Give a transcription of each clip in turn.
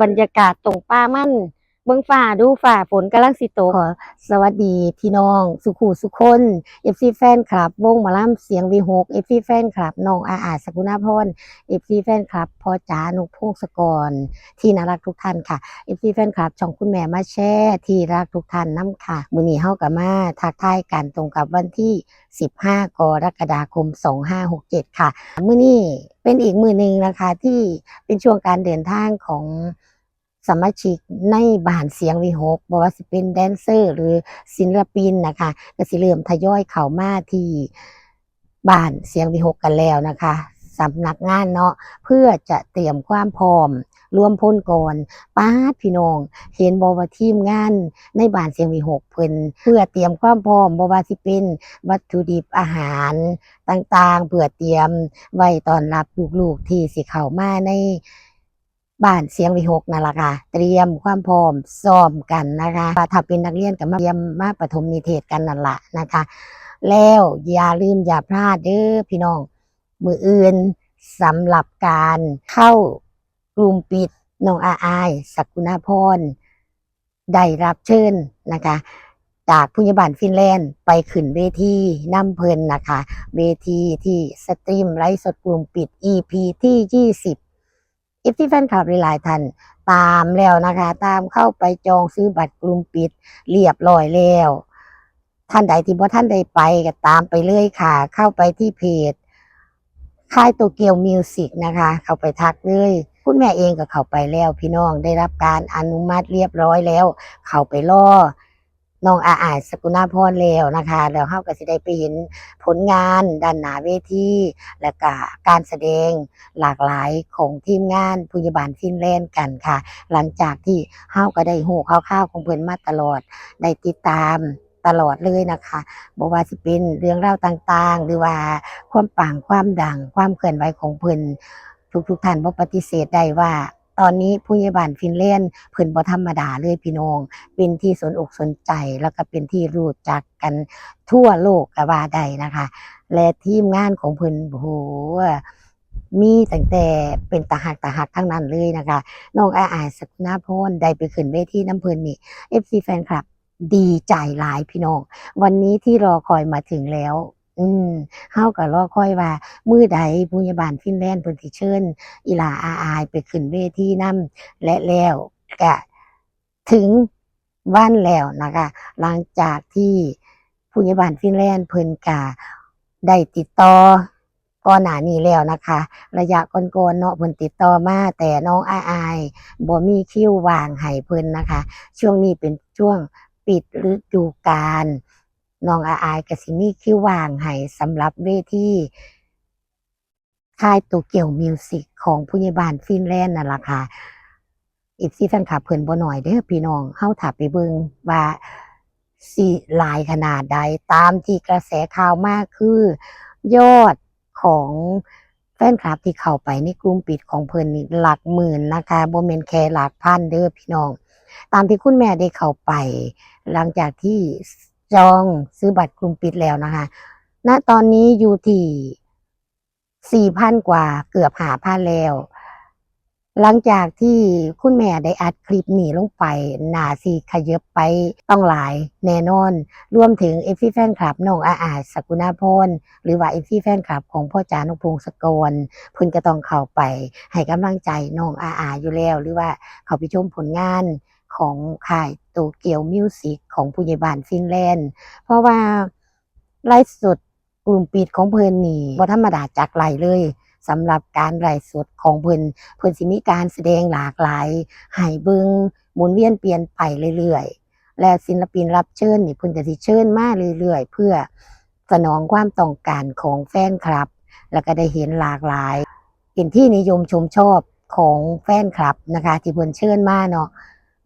บรรยากาศตรงป่ามัน เบิ่งฟ้าดูฟ้าฝนกำลังสิตขอสวัสดีพี่น้อง สุขูสุคน FC แฟนคลับวงหมอลำเสียงวีหก FC แฟนคลับน้องอาอาสกุณาพร FC แฟนคลับพ่อจ๋านุกพงศกร ที่น่ารักทุกท่านค่ะ FC แฟนคลับช่องคุณแม่มาแช่ที่รักทุกท่านน้ำค่ะ มื้อนี้เฮากับมาทักทายกันตรงกับวันที่ 15 กรกฎาคม 2567 ค่ะ มื้อนี้เป็นอีกมื้อหนึ่งนะคะที่เป็นช่วงการเดินทางของ สมาชิกในบ้านเสียงวีหกบ่ว่าสิเป็นแดนเซอร์ หรือศิลปินนะคะก็สิเริ่มทยอยเข้ามาที่บ้านเสียงวีหกกันแล้วนะคะสำนักงานเนาะเพื่อจะเตรียมความพร้อมรวมพลก่อนป้าพี่น้อง เห็นบอว่าทีมงานในบ้านเสียงวีหกเพิ่นเพื่อเตรียมความพร้อมบ่ว่าสิเป็นวัตถุดิบอาหารต่างๆ เพื่อเตรียมไว้ตอนรับลูกๆที่สิเข้ามาใน บ้านเสียงวีหกนั่นแหละค่ะ เตรียมความพร้อมซ้อมกันนะคะถ้าเป็นนักเรียนก็มาเตรียมมาประถมนิเทศกันนั่นแหละนะคะ แล้วอย่าลืมอย่าพลาดเด้อพี่น้อง มืออื่นสำหรับการเข้ากลุ่มปิดน้องอาอายสกุณาพรได้รับเชิญนะคะ จากผู้ใหญ่บ้านฟินแลนด์ไปขึ้นเวทีน้ำเพลินนะคะ เวทีที่สตรีมไลฟ์สดกลุ่มปิด EP ที่ 20 อิฟที่แฟนคลับหลายๆท่านตามแล้วนะคะ ตามเข้าไปจองซื้อบัตรกลุ่มปิด เรียบร้อยแล้ว ท่านใดที่บ่ท่านใดไปก็ตามไปเลยค่ะ เข้าไปที่เพจค่ายโตเกียวมิวสิกนะคะ เข้าไปทักเลยคุณแม่เองก็เข้าไปแล้ว พี่น้องได้รับการอนุมัติเรียบร้อยแล้ว เข้าไปล่อน้องอาอายสกุณาพรแล้วนะคะ แล้วเฮาก็สิได้ไปเห็น ผลงานด้านหน้าเวทีและก็การแสดงหลากหลายของทีมงานพยาบาลฟินแลนด์กันค่ะ หลังจากที่เฮาก็ได้หูข่าวๆของเพิ่นมาตลอดได้ติดตามตลอดเลยนะคะบ่ว่าสิเป็นเรื่องราต่างๆ หรือว่าความปังความดัง ความเคลื่อนไหวของเพิ่นทุกทุกๆท่านบ่ปฏิเสธได้ว่า ตอนนี้ผู้ใหญ่บ้านฟินแลนด์เพิ่นบ่ธรรมดาเลยพี่น้อง เป็นที่สนอกสนใจแล้วก็เป็นที่รู้จักกันทั่วโลกก็ว่าได้นะคะ และทีมงานของเพิ่นโอ้โหมีตั้งแต่เป็นตาหักตาหักทั้งนั้นเลยนะคะน้องอาอายสกุณาพรได้ไปขึ้นเวทีน้ำเพิ่นนี่ FC แฟนคลับ ดีใจหลายพี่น้อง วันนี้ที่รอคอยมาถึงแล้ว อืมเฮาก็รอคอยว่า มือใดผู้ใหญ่บ้านฟินแลนด์เพิ่นสิเชิญอีหลาอาอายไปขึ้นเวทีนํและแล้วก็ถึงวันแล้วนะคะ หลังจากที่ผู้ใหญ่บ้านฟินแลนด์เพิ่นก็ได้ติดต่อก่อนหน้านี้แล้วนะคะ ระยะก่อนๆเนาะเพิ่นติดต่อมาแต่น้องอาอายบ่มีคิววางให้เพิ่นนะคะ ช่วงนี้เป็นช่วงปิดฤดูกาล น้องอาอายก็สิมีคิววางให้สำหรับเวทีค่ายโตเกียวมิวสิกของผู้ใหญ่บ้านฟินแลนด์นั่นล่ะค่ะอีกซีแฟนคลับเพิ่นบ่น้อยเด้อพี่น้องเฮาถ้าไปเบิ่งว่าสิลายขนาดใดตามที่กระแสข่าวมากคือ ยอดของแฟนคลับที่เข้าไปในกลุ่มปิดของเพิ่นนี่หลักหมื่นนะคะบ่แม่นแค่หลักพันเด้อพี่น้อง ตามที่คุณแม่ได้เข้าไป หลังจากที่ จองซื้อบัตรกลุ่มปิดแล้วนะคะ ณ ตอนนี้อยู่ที่4,000กว่าเกือบ5,000แล้ว หลังจากที่คุณแม่ได้อัดคลิปหนีลงไป หนาสีขยับไปต้องหลายแน่นอน รวมถึงเอฟซีแฟนคลับน้องอาอาสกุณาพรหรือว่าเอฟซีแฟนคลับของพ่อจานุพงศกรพิ่นก็ต้องเข้าไป ให้กำลังใจน้องอาอาอยู่แล้ว หรือว่าเขาไปชมผลงาน ของค่ายโตเกียวมิวสิกของผู้ใหญ่บ้านฟินแลนด์ เพราะว่าไลฟ์สดกลุ่มปิดของเพิ่นนี่บ่ธรรมดาจากไหลเลยสำหรับการไลฟ์สดของเพิ่นเพิ่นสิมีการแสดงหลากหลายห้เบิ่งหมุนเวียนเปลี่ยนไปเรื่อยๆ และศิลปินรับเชิญนี่เพิ่นก็สิเชิญมาเรื่อยๆ เพื่อสนองความต้องการของแฟนคลับ แล้วก็ได้เห็นหลากหลายเป็นที่นิยมชมชอบของแฟนคลับนะคะ ที่เพิ่นเชิญมาเนาะ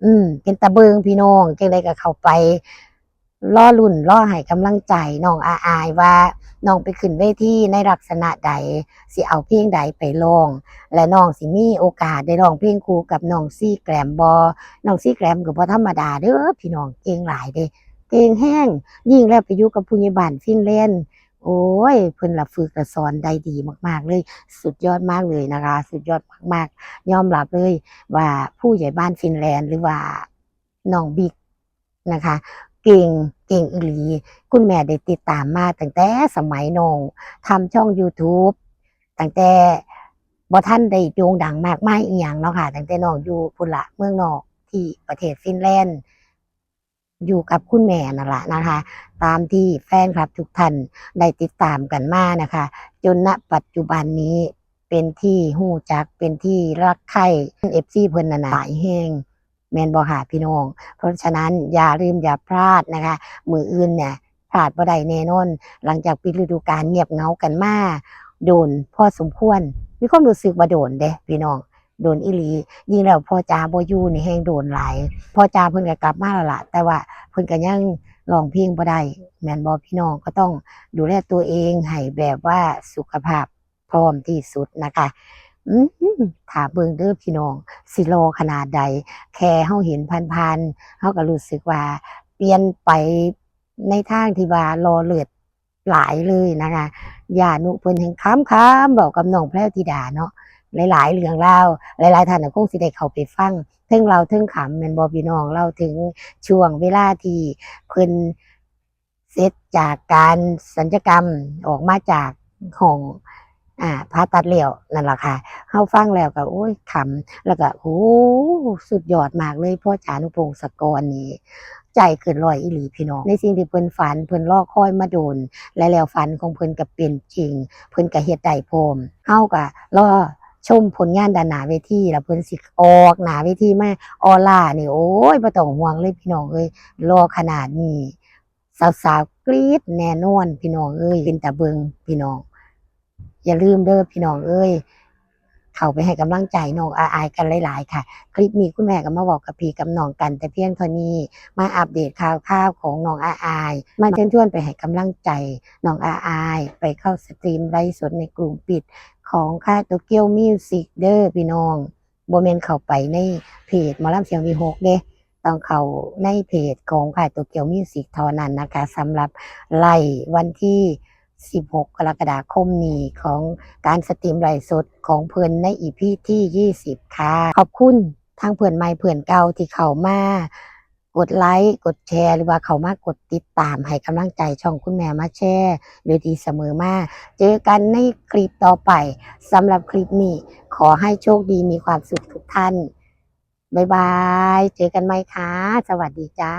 อืม เป็นตะเบิงพี่น้องจังไดก็เข้าไปล่อลุ่นล่อให้กำลังใจน้องอาอายว่าน้องไปขึ้นเวทีในลักษณะใดสิเอาเพลงใดไปร้อง และน้องสิมีโอกาสได้ร้องเพลงครูกับน้องซี่แกรมบอน้องซี่แกรมก็บ่ธรรมดาเด้อพี่น้องเก่งหลายเด้เก่งแห้งยิ่งแล้วไปอยู่กับผู้ใหญ่บ้านฟินแลนด์ โอ้ยเพิ่นละฝึกละสอนได้ดีมาก ๆ เลย สุดยอดมากเลยนะคะ สุดยอดมากๆ ยอมรับเลยว่าผู้ใหญ่บ้านฟินแลนด์หรือว่าน้องบิ๊กนะคะเก่งเก่งอีหลี คุณแม่ได้ติดตามมาตั้งแต่สมัยน้องทำช่อง YouTube ตั้งแต่บ่ท่านได้โด่งดังมากมายอีหยังเนาะค่ะตั้งแต่น้องอยู่พุ่นละเมืองนอกที่ประเทศฟินแลนด์ อยู่กับคุณแม่นั่นแหละนะคะ ตามที่แฟนคลับทุกท่านได้ติดตามกันมานะคะ จนณปัจจุบันนี้เป็นที่หู้จักเป็นที่รักใคร่เอฟซีเพิ่นนานาหลายแห้งแมนบอหาพี่น้อง เพราะฉะนั้นอย่าลืมอย่าพลาดนะคะ มืออื่นเนี่ยพลาดบ่ได้แน่นอน หลังจากปิดฤดูกาลเงียบเงากันมาโดนพอสมควร มีความรู้สึกว่าโดนเด้พี่น้อง โดนอีหลี ยิ่งแล้วพอจาบ่อยู่นี่แห้งโดนหลายพอจาเพิ่นก็กลับมาแล้วล่ะ แต่ว่าเพิ่นก็ยังร้องเพลงบ่ได้แม่นบ่พี่น้องก็ต้องดูแลตัวเองให้แบบว่าสุขภาพพร้อมที่สุดนะคะอืมถ้าเบิ่งเด้อพี่น้องสิรอขนาดใด แค่เฮาเห็นพันๆเฮาก็รู้สึกว่า เปลี่ยนไปในทางที่ว่ารอเลือดหลายเลยนะคะยานุเพิ่นแห่งค้ำค้ำบอกกับน้องแพรธิดาเนาะ หลายๆเรื่องราหลายๆท่านคงสิได้เข้าไปฟังเทิงเราเทิงขำแมนบ่พี่น้องเล่าถึงช่วงเวลาที่เพิ่นเสร็จจากการสัญญกรรมออกมาจากห้องอ่าผ่าตัดแล้วนั่นแหละค่ะเฮาฟังแล้วก็โอ้ยขำแล้วก็โอ้สุดยอดมากเลยพ่อจานุพงศกรนี่ใจเกินร้อยอีหลีพี่น้องในสิ่งที่เพิ่นฝันเพิ่นรอกคอยมาโดน และแล้วฝันของเพิ่นก็เป็นจริง เพิ่นก็เฮ็ดได้พรมเฮาก็รอ ชมผลงานด้านหน้าเวทีแล้วเพิ่นสิออกหน้าเวทีมาออร่านี่โอ้ยบ่ต้องห่วงเลยพี่น้องเอ้ยรอขนาดนี้สาวๆกรี๊ดแน่นอนพี่น้องเอ้ยเป็นตาเบิงพี่น้อง อย่าลืมเด้อพี่น้องเอ้ยเข้าไปให้กำลังใจน้องอาอายกันหลาย ๆ ค่ะ คลิปนี้คุณแม่ก็มาบอกกับพี่กับน้องกัน แต่เพียงเท่านี้มาอัปเดตข่าวข่าวของน้องอาอาย มาเชิญชวนไปให้กำลังใจน้องอาอาย ไปเข้าสตรีมไลฟ์สดในกลุ่มปิด ของค่ายโตเกียวมิวสิกเด้อพี่น้องโบเมนเข้าไปในเพจมอลำเสียงวีหกเด้ต้องเข้าในเพจของค่ายโตเกียวมิวสิกเท่านั้นนะคะสำหรับไล่วันที่ 16 กรกฎาคมนี้ของการสตรีมไลฟ์สดของเพื่อนในอีพีที่ 20 ค่ะ ขอบคุณทางเพื่อนใหม่เพื่อนเก่าที่เข้ามา กดไลค์กดแชร์ หรือว่าเขามากดติดตามให้กำลังใจช่องคุณแม่มาแชร์โดยดีเสมอมา เจอกันในคลิปต่อไปสำหรับคลิปนี้ ขอให้โชคดีมีความสุขทุกท่าน บ๊ายบาย เจอกันไหมคะ สวัสดีจ้า